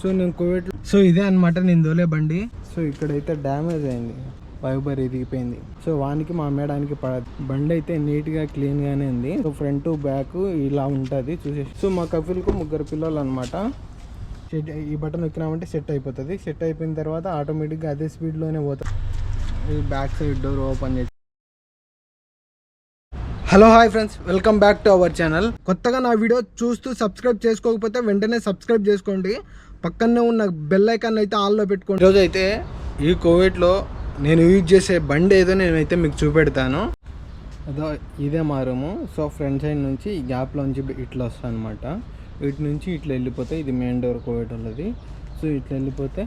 So నేను Covid so ఇదే అనమాట నేను దోలే బండి. సో ఇక్కడైతే డ్యామేజ్ అయింది. వైబర్ ఇరిగిపోయింది. సో వానికి మా మేడానికి పడదు. బండి అయితే నీట్గా క్లీన్గానే ఉంది. సో ఫ్రంట్ బ్యాక్ ఇలా ఉంటుంది చూసేసి. సో మా కపిల్కు ముగ్గురు పిల్లలు అనమాట సెట్ ఈ బటన్ నొక్కినామంటే సెట్ అయిపోతుంది. సెట్ అయిపోయిన తర్వాత ఆటోమేటిక్గా అదే స్పీడ్లోనే పోతుంది బ్యాక్ సైడ్ డోర్ ఓపెన్ చేసి hello hi friends welcome back to our channel కొత్తగా నా వీడియో చూస్తూ సబ్స్క్రైబ్ చేసుకోకపోతే వెంటనే సబ్స్క్రైబ్ చేసుకోండి. పక్కనే ఉన్న బెల్ ఐకాన్ అయితే ఆల్లో పెట్టుకోండి. ఈరోజు అయితే ఈ కోవిడ్లో నేను యూజ్ చేసే బండి ఏదో నేనైతే మీకు చూపెడతాను. అదో ఇదే మా రూము. సో ఫ్రంట్ సైడ్ నుంచి ఈ గ్యాప్లోంచి ఇట్లా వస్తుంది అనమాట వీటి నుంచి ఇట్లా వెళ్ళిపోతే ఇది మెయిన్ డోర్ కోవిడ్ వాళ్ళది. సో ఇట్లా వెళ్ళిపోతే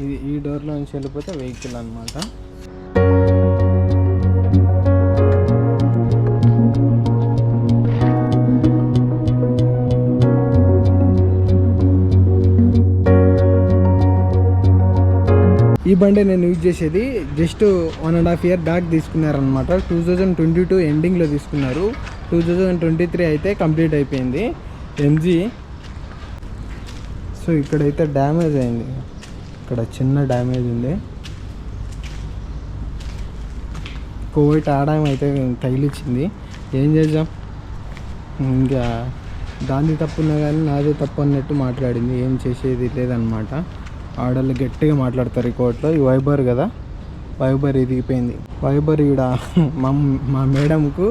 ఇది ఈ డోర్లో నుంచి వెళ్ళిపోతే వెహికల్ అనమాట బండి నేను యూజ్ చేసేది just one and half year back తీసుకున్నారనమాట two thousand twenty two ఎండింగ్లో తీసుకున్నారు. టూ థౌజండ్ ట్వంటీ త్రీ అయితే కంప్లీట్ అయిపోయింది. ఎంజీ సో ఇక్కడైతే డ్యామేజ్ అయింది. ఇక్కడ చిన్న డ్యామేజ్ ఉంది. కోవిడ్ ఆడాయం అయితే తగిలిచ్చింది. ఏం చేద్దాం? ఇంకా దాన్ని తప్పున్నా కానీ నాదే తప్పు అన్నట్టు మాట్లాడింది. ఏం చేసేది లేదనమాట ఆడలు గట్టిగా మాట్లాడతారు ఈ కోర్టులో. ఈ వైబర్ కదా? వైబర్ ఎదిగిపోయింది వైబర్ ఈడ మా మా మేడంకు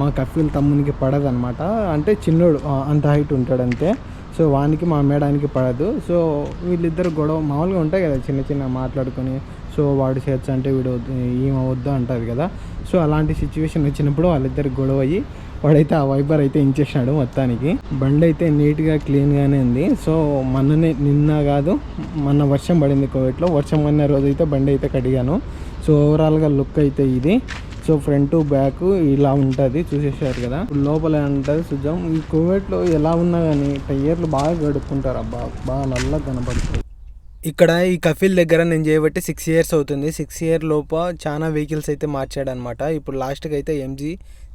మా కఫీల్ తమ్మునికి పడదు అనమాట అంటే చిన్నోడు అంత హైట్ ఉంటాడు అంతే సో వానికి మా మేడానికి పడదు. సో వీళ్ళిద్దరు గొడవ మామూలుగా ఉంటాయి కదా చిన్న చిన్న మాట్లాడుకొని. సో వాడు చేర్చు అంటే వీడు ఈమె వద్దు అంటారు కదా. సో అలాంటి సిచ్యువేషన్ వచ్చినప్పుడు వాళ్ళిద్దరు గొడవ అయ్యి వాడైతే ఆ వైబర్ అయితే ఇంచేసినాడు మొత్తానికి. బండి అయితే నీట్గా క్లీన్గానే ఉంది. సో మొన్ననే నిన్న కాదు మొన్న వర్షం పడింది కోవిడ్లో. వర్షం పడిన రోజు అయితే బండి అయితే కడిగాను. సో ఓవరాల్గా లుక్ అయితే ఇది. సో ఫ్రంట్ బ్యాక్ ఇలా ఉంటుంది చూసేసారు కదా. లోపల ఉంటుంది సుజం ఈ కోవిడ్లో ఎలా ఉన్నా కానీ టైర్లు బాగా గడుపుకుంటారు అబ్బా. బాగా నల్లగా కనపడుతుంది. ఇక్కడ ఈ కఫీల్ దగ్గర నేను చేయబట్టి సిక్స్ ఇయర్స్ అవుతుంది. సిక్స్ ఇయర్ లోప చాలా వెహికల్స్ అయితే మార్చాడు అనమాట ఇప్పుడు లాస్ట్కి అయితే ఎంజీ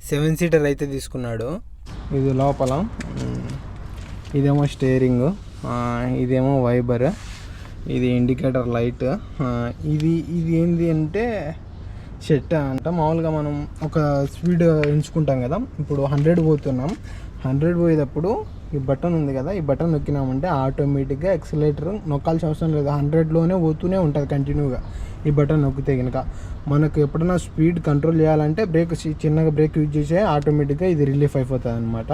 సెవెన్ సీటర్ అయితే తీసుకున్నాడు. ఇది లోపల. ఇదేమో స్టేరింగ్ ఇదేమో వైబర్ ఇది ఇండికేటర్ లైట్ ఇది ఇది ఏంది అంటే షెట్ అంట. మామూలుగా మనం ఒక స్పీడ్ ఎంచుకుంటాం కదా. ఇప్పుడు హండ్రెడ్ పోతున్నాం. హండ్రెడ్ పోయేటప్పుడు ఈ బటన్ ఉంది కదా ఈ బటన్ నొక్కినామంటే ఆటోమేటిక్గా ఎక్సలేటర్ నొక్కాల్సిన అవసరం లేదు. హండ్రెడ్లోనే పోతూనే ఉంటుంది కంటిన్యూగా ఈ బటన్ నొక్కితే కనుక మనకు ఎప్పుడైనా స్పీడ్ కంట్రోల్ చేయాలంటే బ్రేక్ చిన్నగా బ్రేక్ యూజ్ చేసే ఆటోమేటిక్గా ఇది రిలీఫ్ అయిపోతుంది అనమాట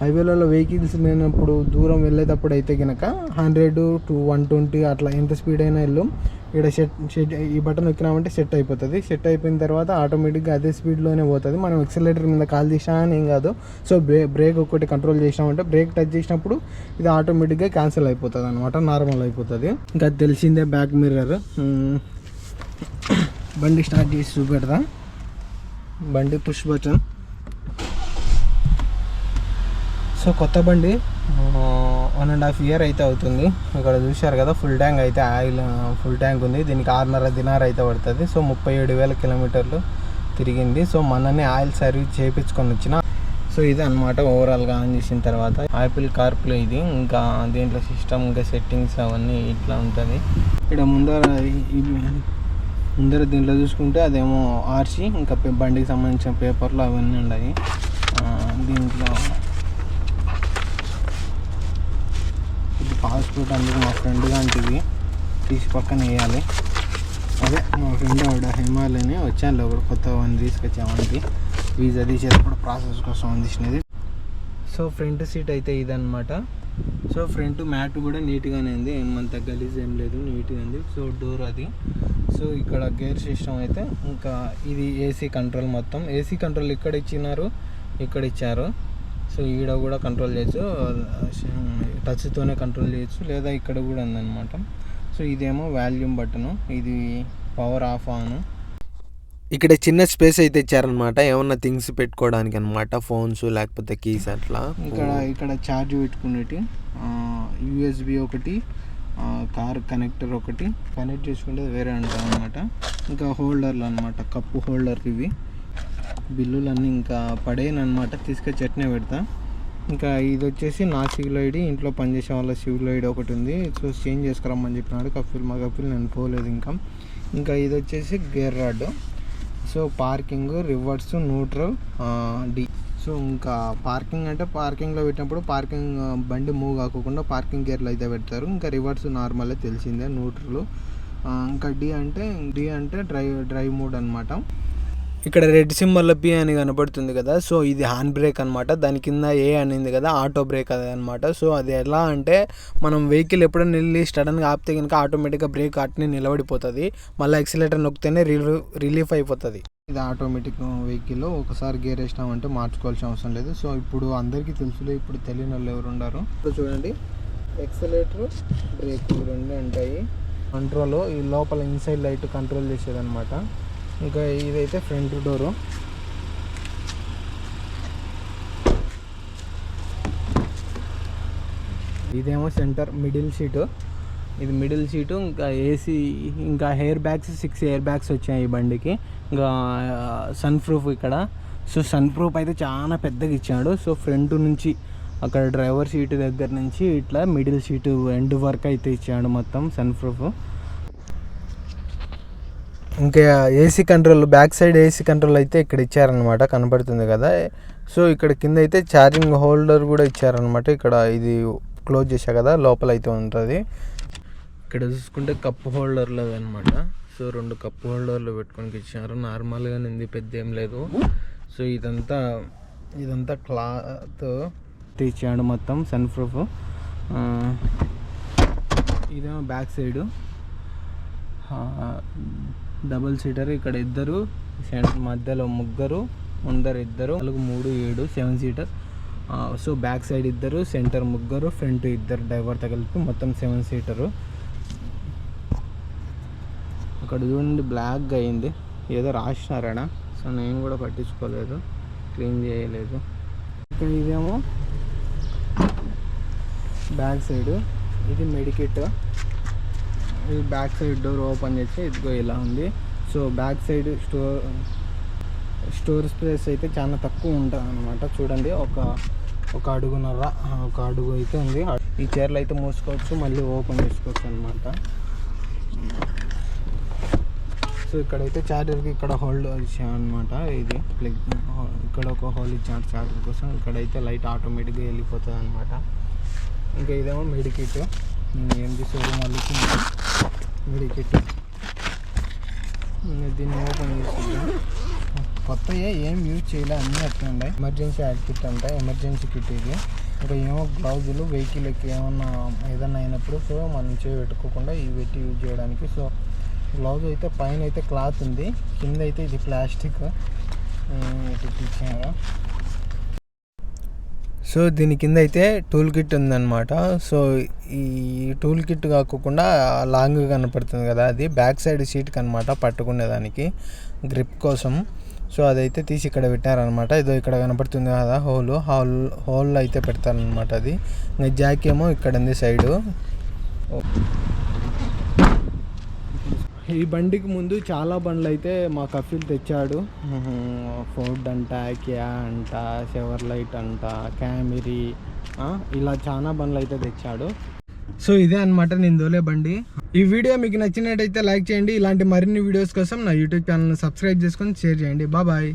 హైవేలలో వెహికల్స్ లేనప్పుడు దూరం వెళ్ళేటప్పుడు అయితే కనుక హండ్రెడ్ టు వన్ ట్వంటీ అట్లా ఎంత స్పీడ్ అయినా వెళ్ళు. ఇక్కడ సెట్ సెట్ ఈ బటన్ నొక్కినామంటే సెట్ అయిపోతుంది. సెట్ అయిపోయిన తర్వాత ఆటోమేటిక్గా అదే స్పీడ్లోనే పోతుంది. మనం ఎక్సలేటర్ మీద కాల్ చేసినా అని ఏం కాదు. సో బ్రే బ్రేక్ ఒకటి కంట్రోల్ చేసినామంటే బ్రేక్ టచ్ చేసినప్పుడు ఇది ఆటోమేటిక్గా క్యాన్సిల్ అయిపోతుంది అనమాట నార్మల్ అయిపోతుంది. ఇంకా తెలిసిందే బ్యాక్ మిర్రర్ బండి స్టార్ట్ చేసి చూపెడతా. బండి పుష్ బటన్ సో కొత్త బండి. వన్ అండ్ హాఫ్ ఇయర్ అయితే అవుతుంది. ఇక్కడ చూశారు కదా ఫుల్ ట్యాంక్ అయితే ఆయిల్ ఫుల్ ట్యాంక్ ఉంది. దీనికి ఆరున్నర దినార్ అయితే పడుతుంది. సో ముప్పై ఏడు వేల కిలోమీటర్లు తిరిగింది. సో మననే ఆయిల్ సర్వీస్ చేయించుకొని వచ్చిన. సో ఇది అనమాట ఓవరాల్గా ఆన్ చేసిన తర్వాత. యాపిల్ కార్ప్లే ఇది. ఇంకా దీంట్లో సిస్టమ్ ఇంకా సెట్టింగ్స్ అవన్నీ ఇట్లా ఉంటుంది. ఇక్కడ ముందర ముందర దీంట్లో చూసుకుంటే అదేమో ఆర్సీ ఇంకా బండికి సంబంధించిన పేపర్లు అవన్నీ ఉన్నాయి. దీంట్లో ఇది పాస్పోర్ట్ అందుకు మా ఫ్రెండ్ లాంటివి తీసి పక్కన వేయాలి. అదే మా ఫ్రెండ్ ఆవిడ హిమాలయని వచ్చాను. లోపల కొత్త వన్ తీసుకొచ్చామండి వీజా తీసేటప్పుడు ప్రాసెస్ కోసం అందించినది సో ఫ్రంట్ సీట్ అయితే ఇదన్నమాట. సో ఫ్రంట్ మ్యాట్ కూడా నీట్గానే ఉంది. ఏమంత గలీజ్ ఏం లేదు. నీట్గా ఉంది. సో డోర్ అది. సో ఇక్కడ గేర్ సిస్టమ్ అయితే ఇంకా ఇది ఏసీ కంట్రోల్ మొత్తం. ఏసీ కంట్రోల్ ఇక్కడ ఇచ్చినారు. ఇక్కడ ఇచ్చారు. సో ఈడ కూడా కంట్రోల్ చేయొచ్చు టచ్తోనే కంట్రోల్ చేయొచ్చు లేదా ఇక్కడ కూడా ఉందన్నమాట. సో ఇదేమో వాల్యూమ్ బటను ఇది పవర్ ఆఫ్ ఆన్ ఇక్కడ చిన్న స్పేస్ అయితే ఇచ్చారనమాట ఏమన్నా థింగ్స్ పెట్టుకోవడానికి అనమాట ఫోన్స్ లేకపోతే కీస్ అట్లా? ఇక్కడ ఇక్కడ ఛార్జ్ పెట్టుకునేటి యూఎస్బి ఒకటి కార్ కనెక్టర్ ఒకటి కనెక్ట్ చేసుకుంటే వేరే ఉంటుంది అనమాట ఇంకా హోల్డర్లు అనమాట కప్పు హోల్డర్ ఇవి. బిల్లులన్నీ ఇంకా పడేయను అనమాట చట్నీ పెడతా. ఇంకా ఇది వచ్చేసి నా సివిల్ ఐడి ఇంట్లో పనిచేసే వాళ్ళ సివిల్ ఐడి ఒకటి ఉంది సో చేంజ్ చేసుకురమ్మని చెప్పినాడు. కఫిల్ మా కఫిల్ నేను పోలేదు ఇంకా. ఇంకా ఇది వచ్చేసి gear rod so parking reverse neutral D. So ఇంకా పార్కింగ్ అంటే పార్కింగ్లో పెట్టినప్పుడు పార్కింగ్ బండి మూవ్ కాకుండా పార్కింగ్ గేర్లు అయితే పెడతారు. ఇంకా రివర్స్ నార్మల్ తెలిసిందే న్యూట్రల్. ఇంకా డి అంటే డి అంటే డ్రైవ్ డ్రైవ్ మోడ్ అనమాట ఇక్కడ రెడ్ సింబల్ పి అని కనబడుతుంది కదా సో ఇది హ్యాండ్ బ్రేక్ అనమాట దాని కింద ఏ అనింది కదా ఆటో బ్రేక్ అది అనమాట సో అది ఎలా అంటే మనం వెహికల్ ఎప్పుడైనా వెళ్ళి సడన్గా ఆపితే కనుక ఆటోమేటిక్గా బ్రేక్ అట్నే నిలబడిపోతుంది. మళ్ళీ ఎక్సిలేటర్ నొక్కితేనే రిలీఫ్ అయిపోతుంది. ఇది ఆటోమేటిక్ వెహికల్ ఒకసారి గేర్ వేసినామంటే మార్చుకోవాల్సిన అవసరం లేదు. సో ఇప్పుడు అందరికీ తెలుసులే ఇప్పుడు తెలియని వాళ్ళు ఎవరు ఉండరు? ఇప్పుడు చూడండి. ఎక్సలేటర్ బ్రేక్ రెండు ఉంటాయి. కంట్రోల్ ఈ లోపల ఇన్సైడ్ లైట్ కంట్రోల్ చేసేది అనమాట ఇంకా ఇదైతే ఫ్రంట్ డోరు. ఇదేమో సెంటర్ మిడిల్ సీటు ఇది మిడిల్ సీటు ఇంకా ఏసీ ఇంకా air bags six air bags వచ్చాయి ఈ బండికి. ఇంకా సన్ ప్రూఫ్ ఇక్కడ. సో సన్ ప్రూఫ్ అయితే చాలా పెద్దగా ఇచ్చాడు. సో ఫ్రంట్ నుంచి అక్కడ డ్రైవర్ సీటు దగ్గర నుంచి ఇట్లా మిడిల్ సీటు ఎండ్ వరకు అయితే ఇచ్చాడు మొత్తం సన్ ప్రూఫ్ ఇంకా AC control back side AC control అయితే ఇక్కడ ఇచ్చారనమాట కనబడుతుంది కదా. సో ఇక్కడ కింద అయితే ఛార్జింగ్ హోల్డర్ కూడా ఇచ్చారనమాట ఇక్కడ ఇది క్లోజ్ చేశా కదా లోపల అయితే ఉంటుంది. ఇక్కడ చూసుకుంటే కప్ హోల్డర్లో అనమాట సో రెండు కప్ హోల్డర్లు పెట్టుకొని ఇచ్చారు నార్మల్గా ఉంది పెద్ద ఏం లేదు. సో ఇదంతా ఇదంతా క్లాత్ ఇచ్చాడు మొత్తం సన్ ప్రూఫ్ ఇదేమో బ్యాక్ సైడు డబుల్ సీటర్ ఇక్కడ ఇద్దరు సెంటర్ మధ్యలో ముగ్గురు ముందర ఇద్దరు నాలుగు మూడు ఏడు seven seater. So back side ఇద్దరు సెంటర్ ముగ్గురు ఫ్రంట్ ఇద్దరు డ్రైవర్తో కలిపి మొత్తం సెవెన్ సీటరు. అక్కడ చూడండి బ్లాక్గా అయింది. ఏదో రాసినారాడ సో నేను కూడా పట్టించుకోలేదు. క్లీన్ చేయలేదు. ఇంకా ఇదేమో బ్యాక్ సైడ్. ఇది మెడికిట్. ఇది బ్యాక్ సైడ్ డోర్ ఓపెన్ చేసి ఇదిగో ఇలా ఉంది. So back side store store space అయితే చాలా తక్కువ ఉంటుంది అనమాట చూడండి ఒక ఒక అడుగున్నర ఒక అడుగు అయితే ఉంది. ఈ చైర్లు అయితే మూసుకోవచ్చు మళ్ళీ ఓపెన్ చేసుకోవచ్చు అనమాట సో ఇక్కడైతే చార్జర్కి ఇక్కడ హోల్డ్ ఇచ్చాం అనమాట ఇది ప్లగ్ ఇక్కడ ఒక హోల్ ఇచ్చాడు చార్జర్ కోసం. ఇక్కడైతే లైట్ ఆటోమేటిక్గా వెళ్ళిపోతుంది అనమాట ఇంకా ఇదేమో మెడికిట్. ఏంటి షోరూమ్ వాళ్ళకి మెడికిట్ ఇంకా దీన్ని ఓపెన్ చేసి కొత్తయే ఏం యూజ్ చేయలే అన్నీ అట్లుండే ఎమర్జెన్సీ యాడ్ కిట్ అంట ఎమర్జెన్సీ కిట్ ఇది. ఒక ఏమో గ్లౌజులు వెహికల్కి ఏమన్నా ఏదన్నా అయినప్పుడు సో మనం చేయి పెట్టుకోకుండా ఇవి పెట్టి యూజ్ చేయడానికి. సో గ్లౌజ్ అయితే పైన అయితే క్లాత్ ఉంది. కింద అయితే ఇది ప్లాస్టిక్. ఇటు సో దీని కింద అయితే టూల్ కిట్ ఉందన్నమాట. సో ఈ టూల్ కిట్ కాకుండా లాంగ్ కనపడుతుంది కదా అది. బ్యాక్ సైడ్ సీట్ కనమాట పట్టుకునేదానికి గ్రిప్ కోసం. సో అదైతే తీసి ఇక్కడ పెట్టారనమాట ఇదో ఇక్కడ కనపడుతుంది కదా హోల్. హోల్ హోల్ అయితే పెడతారనమాట అది. ఇంకా జాక్ ఏమో ఇక్కడ ఉంది సైడు. ఈ బండికి ముందు చాలా బండ్లు అయితే మా కఫీల్ తెచ్చాడు. ఫోర్డ్ అంట కియా అంట సెవర్ లైట్ అంట క్యామిరీ ఇలా చాలా బండ్లు అయితే తెచ్చాడు. సో ఇదే అనమాట నేను దోలే బండి. ఈ వీడియో మీకు నచ్చినట్టయితే లైక్ చేయండి. ఇలాంటి మరిన్ని వీడియోస్ కోసం నా యూట్యూబ్ ఛానల్ని సబ్స్క్రైబ్ చేసుకొని షేర్ చేయండి. బాబాయ్